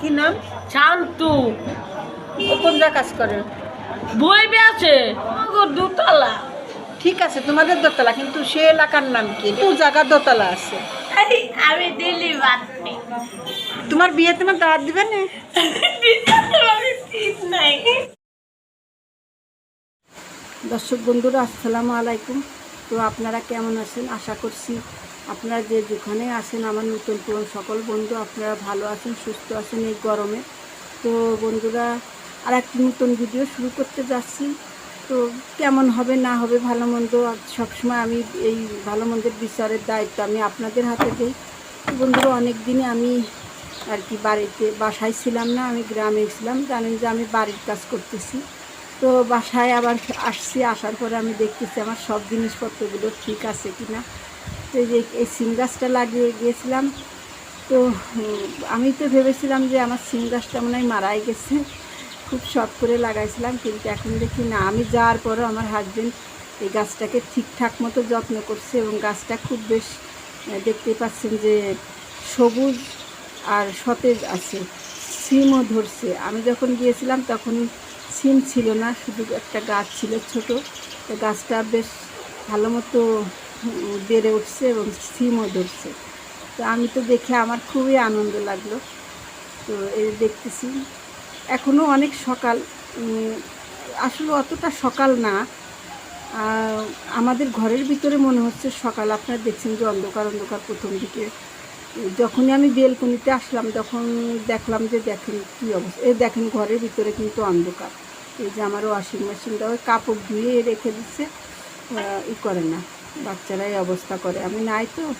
কি নাম? শান্তু। কোন জায়গা কাজ করে? বই আছে। দুতলা। ঠিক আছে তোমাদের দোতলা কিন্তু সে এলাকার নাম কি? কোন জায়গার দোতলা আছে। আমি দিল্লি তোমার বিয়ে তোমার দাওয়াত দিবে না? দর্শক বন্ধুরা আসসালামু আলাইকুম। তো আপনারা কেমন আছেন? আশা করছি আপনারা যে যেখানে আসেন আমার নতুন পুরন সকল বন্ধু আপনারা ভালো আছেন, সুস্থ আছেন এই গরমে। তো বন্ধুরা আর একটি নতুন ভিডিও শুরু করতে যাচ্ছি। তো কেমন হবে, না হবে, ভালো মন্দ সবসময় আমি এই ভালো মন্দের বিচারের দায়িত্ব আমি আপনাদের হাতে দিই। বন্ধুরা, অনেক দিনে আমি আর কি বাড়িতে, বাসায় ছিলাম না, আমি গ্রামে ছিলাম, জানেন যে আমি বাড়ির কাজ করতেছি। তো বাসায় আবার আসছি, আসার পরে আমি দেখতেছি আমার সব জিনিসপত্রগুলো ঠিক আছে কি না তো যে এই সিম গাছটা লাগিয়ে গিয়েছিলাম। তো আমি তো ভেবেছিলাম যে আমার সিম গাছটা মনে হয় মারাই গেছে। খুব শখ করে লাগাইছিলাম, কিন্তু এখন দেখি না। আমি যাওয়ার পরও আমার হাজবেন্ড এই গাছটাকে ঠিকঠাক মতো যত্ন করছে এবং গাছটা খুব বেশ দেখতে পাচ্ছেন যে সবুজ আর সতেজ আছে, সিমও ধরছে। আমি যখন গিয়েছিলাম তখন সিম ছিল না, শুধু একটা গাছ ছিল ছোট। গাছটা বেশ ভালো মতো বেড়ে উঠছে এবং সিমও ধরছে। তো আমি তো দেখে আমার খুবই আনন্দ লাগল। তো এই দেখতেছি। এখনও অনেক সকাল আসলে অতটা সকাল না। আমাদের ঘরের ভিতরে মনে হচ্ছে সকাল। আপনারা দেখছেন যে অন্ধকার অন্ধকার প্রথম দিকে। যখনই আমি বেলকনিতে আসলাম, তখন দেখলাম যে দেখেন কী অবস্থা। এই দেখেন ঘরের ভিতরে কিন্তু অন্ধকার। এই যে আমার ওয়াশিং মেশিনটা ওই কাপড় ধুয়ে রেখে দিচ্ছে ই করে না। বাচ্চারা এই অবস্থা করে। আমি নাই তো।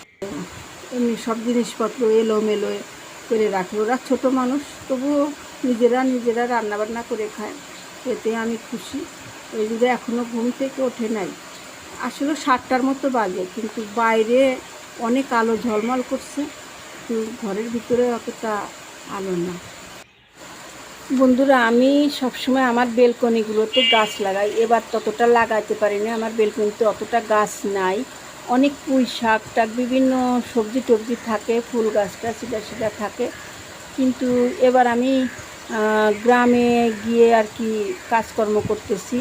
এমনি সব জিনিসপত্র এলোমেলো করে রাখে। ওরা ছোট মানুষ, তবুও নিজেরা নিজেরা রান্নাবান্না করে খায়। এতে আমি খুশি। ওই যে এখনও ঘুম থেকে ওঠে নাই। আসলে সাতটার মতো বাজে, কিন্তু বাইরে অনেক আলো ঝলমল করছে। কিন্তু ঘরের ভিতরে অতটা আলো না। বন্ধুরা, আমি সবসময় আমার বেলকনিগুলোতে গাছ লাগাই। এবার ততটা লাগাইতে পারিনি, আমার বেলকনিতে অতটা গাছ নাই। অনেক পুঁই শাক টাক, বিভিন্ন সবজি টবজি থাকে, ফুল গাছটা সিধা সিধা থাকে। কিন্তু এবার আমি গ্রামে গিয়ে আর কি কাজকর্ম করতেছি।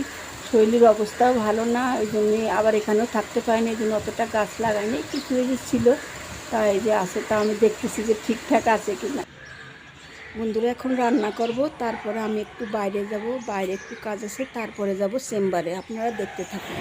শৈলীর অবস্থাও ভালো না, ওই জন্যে আবার এখানেও থাকতে পারিনি, এই জন্য অতটা গাছ লাগাইনি। কিছু যে ছিল, তাই যে আছে তা আমি দেখতেছি যে ঠিকঠাক আছে কি না বন্ধুরা, এখন রান্না করব। তারপরে আমি একটু বাইরে যাব, বাইরে একটু কাজ আছে, তারপরে যাব চেম্বারে। আপনারা দেখতে থাকুন।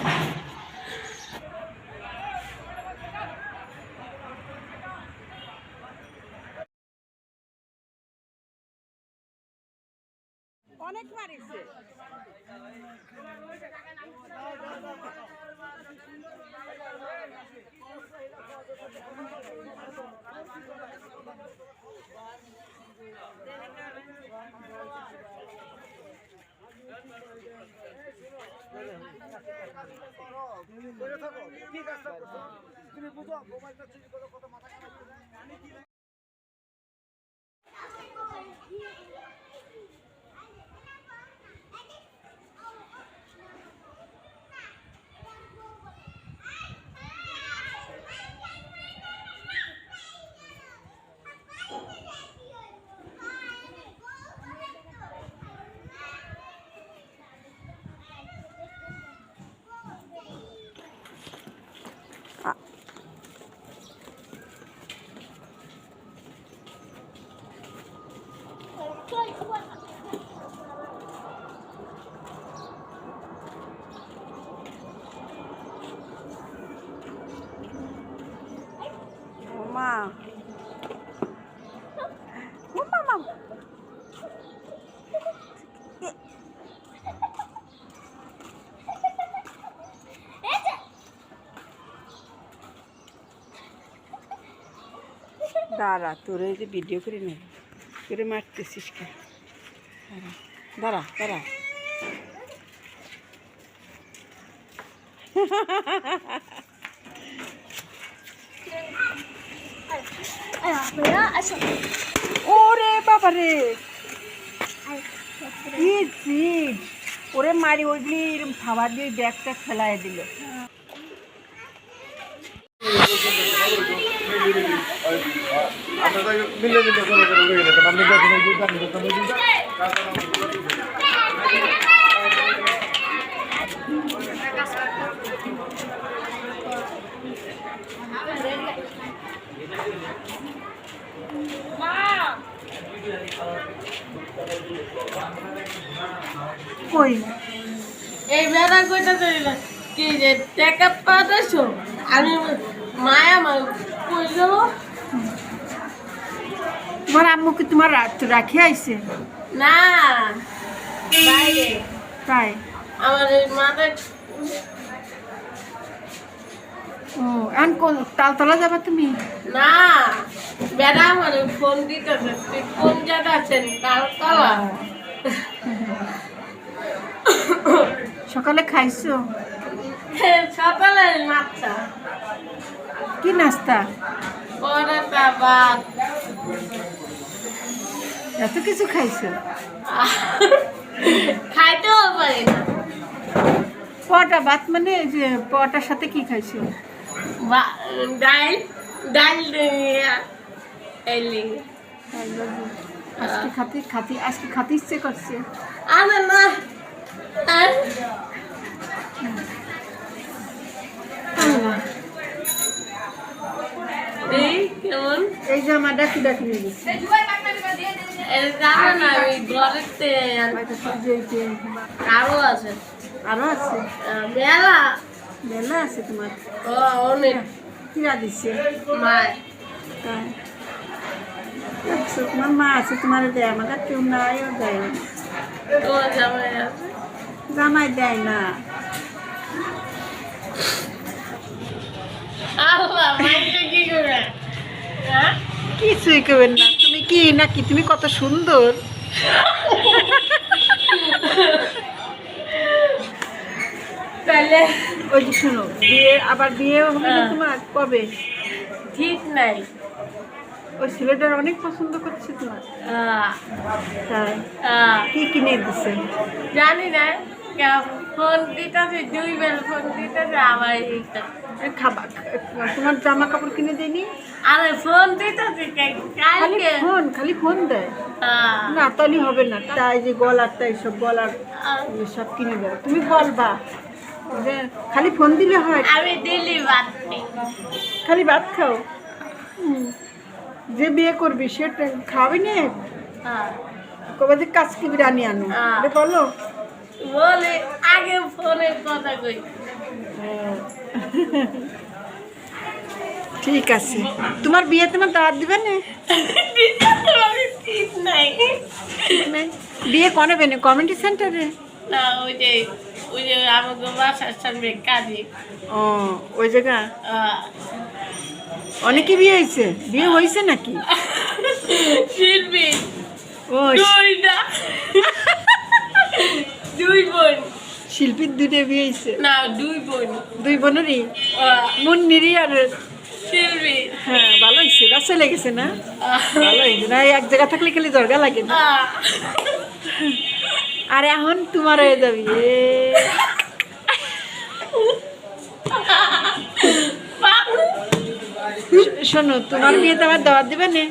মা মা মা দাঁড়া তোর এই যে ভিডিও করে নেব করে মারতেছিস কে দাঁড়া দাঁড়া ওরে বাবা রে কি জিদ ওরে মারি ওইগুলি এরকম খাবার দিয়ে ব্যাগটা ফেলায় দিল। আপনারা মিলে কই? এই বেড়া কইটা কি যে টাকা পাঠাইছো? আমি মায়া মা কই গেল? তোমার আম্মু কি তোমার রাত রাখে আইছে? না বাইরে। তাই? আমার মাথায় এখন কোন তালতলা যাবা তুমি? না বেড়া আমার ফোন দিতেছে তুই কোন জায়গা আছেন? কালা সকালে খাইছো? সকালে মাছটা। কি নাস্তা? পরোটা ভাত এত কিছু খাইছো? খাইতেও পারি না। পটা ভাত মানে যে পটার সাথে কি খাইছো? ডাল ডাল আজকে খাতে খাতে আজকে খাতে ইচ্ছে করছে আর এই কেমন এই যে আমার ডাকি ডাকি নিয়ে গেছে আরও আছে আরও আছে মেলা মেলা আছে তোমার অনেক। কিরা দিচ্ছে মায় তাই। তোমার মা আছে তোমার দেয় আমাকে কেউ নাই দেয় জামাই আছে। জামাই দেয় না। হ্যাঁ? কিছুই করবেন না তুমি কি নাকি তুমি কত সুন্দর। তাহলে ওই যে শোনো বিয়ে আবার বিয়ে হবে না হ্যাঁ। তোমার? কবে? ঠিক নাই। ওই ছেলেটার অনেক পছন্দ করছে তোমার। তাই? কি কিনে দিছে? জানি না ফোন দিতেছে দুই বেল ফোন দিতেছে আবার এইটা। এ, খাবা তোমার জামা কাপড় কিনে দেয়নি? আরে ফোন দিতেছে কে- খালি ফোন খালি ফোন দেয়? না তাহলে হবে না। তাই যে গলার তাই সব গলার সব কিনে দেয়। তুমি বলবা। খালি ফোন দিলে হয়? আমি দিল্লি বাদছি খালি ভাত খাও? যে বিয়ে করবি সে খাবি না? কবে যে কাজকে বিরিয়ানি আনো? হ্যাঁ। বলো। বলে আগে ফোনে কথা কই। ঠিক আছে। তোমার বিয়ে তোমার দাওয়াত দিবে না? বিয়ে কনে বেনে কমিউনিটি সেন্টারে? না ওই যে ওই যে আমাকে বাসার সামনে কাজে ও ওই জায়গা? অনেকে বিয়ে হয়েছে? বিয়ে হয়েছে নাকি? শিল্পী। ও দুইটা দুই বোন। শিল্পীর দুটো বিয়ে হয়েছে? না দুই বোন। দুই বোনেরই? মুন্নিরই আর শিল্পী। হ্যাঁ ভালো হয়েছে রাস্তা লেগেছে না? ভালো হয়েছে না এক জায়গা থাকলে খালি দরগা লাগে না। আর এখন তোমার হয়ে যাবি। শোনো তোমার বিয়েতে আমার দাওয়াত দিবে না।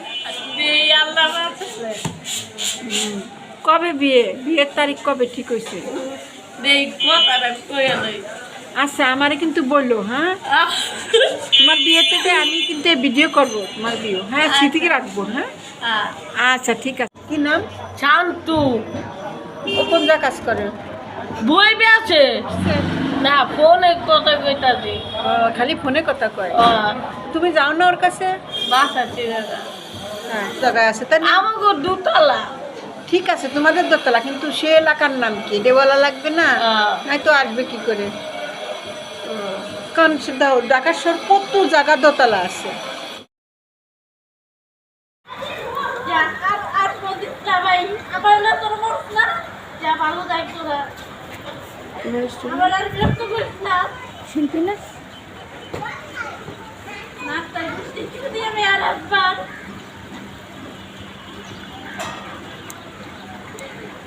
কবে বিয়ে? বিয়ের তারিখ কবে? ঠিক হয়েছে। আচ্ছা আমারে কিন্তু বলল হ্যাঁ? তোমার বিয়েতে আমি কিন্তু ভিডিও করব তোমার বিয়ে হ্যাঁ? স্মৃতিকে রাখব হ্যাঁ। আচ্ছা ঠিক আছে। কি নাম? শান্তু। ও কোন কাজ করে? বই আছে। না ফোনে কথা কইতাছি খালি ফোনে কথা কয়? তুমি যাও না ওর কাছে? বাসা চিনে না হ্যাঁ জায়গায় আছে। তাই আমাকে দুতলা। ঠিক আছে তোমাদের দোতলা কিন্তু সে এলাকার নাম কি? দেওয়ালা লাগবে না? নাই তো আসবে কি করে? কারণ ঢাকার শহর কত জায়গা দোতলা আছে যা, আর আর প্রদীপ ভাই আমার না তোর মত না যা ভালো দায়িত্ব শিল্পী না? আমি আর একবার।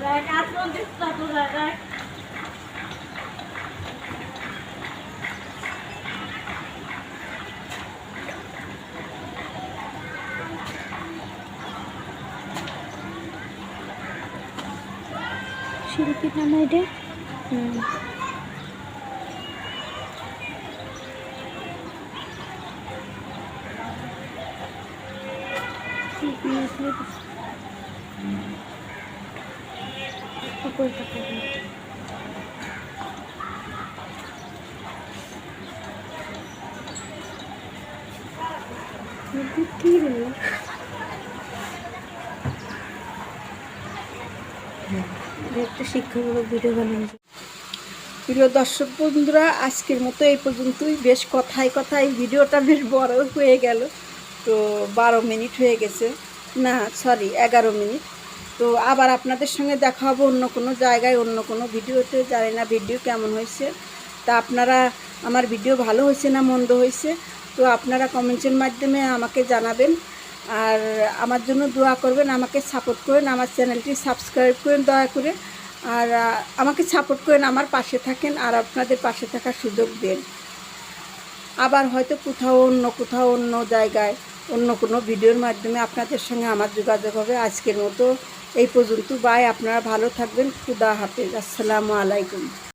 দেখ আর প্রদীপ না শিল্পীর নাম এটা হুম কি রে একটা শিক্ষামূলক ভিডিও বানানো প্রিয় দর্শক বন্ধুরা, আজকের মতো এই পর্যন্তই। বেশ কথায় কথায় ভিডিওটা বেশ বড় হয়ে গেল। তো বারো মিনিট হয়ে গেছে। না সরি এগারো মিনিট। তো আবার আপনাদের সঙ্গে দেখা হবে অন্য কোনো জায়গায়, অন্য কোনো ভিডিওতে। জানি না ভিডিও কেমন হয়েছে। তা আপনারা, আমার ভিডিও ভালো হয়েছে না মন্দ হয়েছে, তো আপনারা কমেন্টের মাধ্যমে আমাকে জানাবেন। আর আমার জন্য দোয়া করবেন, আমাকে সাপোর্ট করেন আমার চ্যানেলটি সাবস্ক্রাইব করেন দয়া করে আর আমাকে সাপোর্ট করেন, আমার পাশে থাকেন আর আপনাদের পাশে থাকার সুযোগ দেন। আবার হয়তো কোথাও অন্য কোথাও অন্য জায়গায় অন্য কোনো ভিডিওর মাধ্যমে আপনাদের সঙ্গে আমার যোগাযোগ হবে আজকের মতো। এই পর্যন্ত বাই আপনারা ভালো থাকবেন। খুদা হাফেজ। আসসালামু আলাইকুম।